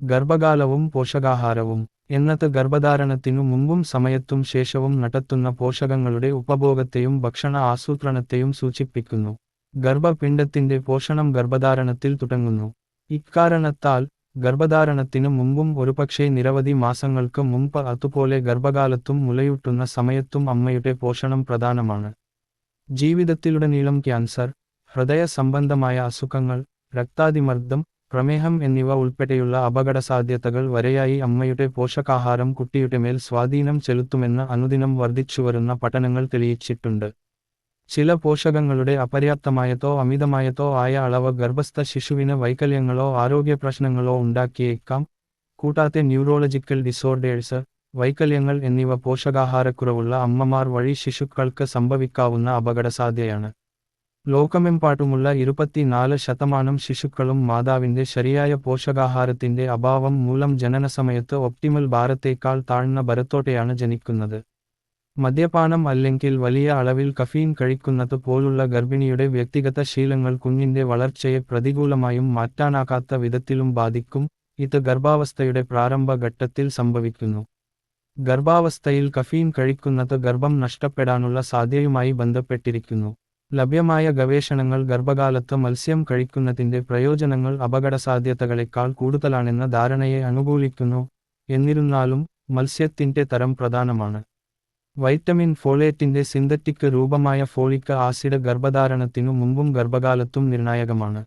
ഗർഭകാലവും പോഷകാഹാരവും എന്നത് ഗർഭധാരണത്തിനു മുമ്പും സമയത്തും ശേഷവും നടത്തുന്ന പോഷകങ്ങളുടെ ഉപഭോഗത്തെയും ഭക്ഷണ ആസൂത്രണത്തെയും സൂചിപ്പിക്കുന്നു. ഗർഭപിണ്ഡത്തിന്റെ പോഷണം ഗർഭധാരണത്തിൽ തുടങ്ങുന്നു. ഇക്കാരണത്താൽ ഗർഭധാരണത്തിനു മുമ്പും ഒരുപക്ഷേ നിരവധി മാസങ്ങൾക്ക് മുമ്പ് അതുപോലെ ഗർഭകാലത്തും മുലയൂട്ടുന്ന സമയത്തും അമ്മയുടെ പോഷണം പ്രധാനമാണ്. ജീവിതത്തിലുടനീളം ക്യാൻസർ ഹൃദയ സംബന്ധമായ അസുഖങ്ങൾ രക്താതിമർദ്ദം പ്രമേഹം എന്നിവ ഉൾപ്പെടെയുള്ള അപകടസാധ്യതകൾ വരെയായി അമ്മയുടെ പോഷകാഹാരം കുട്ടിയുടെ മേൽ സ്വാധീനം ചെലുത്തുമെന്ന് അനുദിനം വർദ്ധിച്ചുവരുന്ന പഠനങ്ങൾ തെളിയിച്ചിട്ടുണ്ട്. ചില പോഷകങ്ങളുടെ അപര്യാപ്തമായതോ അമിതമായതോ ആയ അളവ് ഗർഭസ്ഥ ശിശുവിന് വൈകല്യങ്ങളോ ആരോഗ്യ പ്രശ്നങ്ങളോ ഉണ്ടാക്കിയേക്കാം. കൂടാതെ ന്യൂറോളജിക്കൽ ഡിസോർഡേഴ്സ് വൈകല്യങ്ങൾ എന്നിവ പോഷകാഹാരക്കുറവുള്ള അമ്മമാർ വഴി ശിശുക്കൾക്ക് സംഭവിക്കാവുന്ന അപകടസാധ്യയാണ് ലോകമെമ്പാടുമുള്ള ഇരുപത്തിനാല് ശതമാനം ശിശുക്കളും മാതാവിന്റെ ശരിയായ പോഷകാഹാരത്തിന്റെ അഭാവം മൂലം ജനനസമയത്ത് ഒപ്റ്റിമൽ ഭാരത്തേക്കാൾ താഴ്ന്ന ഭരത്തോടെയാണ് ജനിക്കുന്നത്. മദ്യപാനം അല്ലെങ്കിൽ വലിയ അളവിൽ കഫീൻ കഴിക്കുന്നത് പോലുള്ള ഗർഭിണിയുടെ വ്യക്തിഗത ശീലങ്ങൾ കുഞ്ഞിന്റെ വളർച്ചയെ പ്രതികൂലമായും മാറ്റാനാകാത്ത വിധത്തിലും ബാധിക്കും ഇത് ഗർഭാവസ്ഥയുടെ പ്രാരംഭ ഘട്ടത്തിൽ സംഭവിക്കുന്നു. ഗർഭാവസ്ഥയിൽ കഫീൻ കഴിക്കുന്നത് ഗർഭം നഷ്ടപ്പെടാനുള്ള സാധ്യതയുമായി ബന്ധപ്പെട്ടിരിക്കുന്നു. ലഭ്യമായ ഗവേഷണങ്ങൾ ഗർഭകാലത്ത് മത്സ്യം കഴിക്കുന്നതിന്റെ പ്രയോജനങ്ങൾ അപകടസാധ്യതകളെക്കാൾ കൂടുതലാണെന്ന ധാരണയെ അനുകൂലിക്കുന്നു. എന്നിരുന്നാലും മത്സ്യത്തിന്റെ തരം പ്രധാനമാണ്. വൈറ്റമിൻ ഫോളേറ്റിന്റെ സിന്തറ്റിക് രൂപമായ ഫോളിക് ആസിഡ് ഗർഭധാരണത്തിനു മുമ്പും ഗർഭകാലത്തും നിർണായകമാണ്.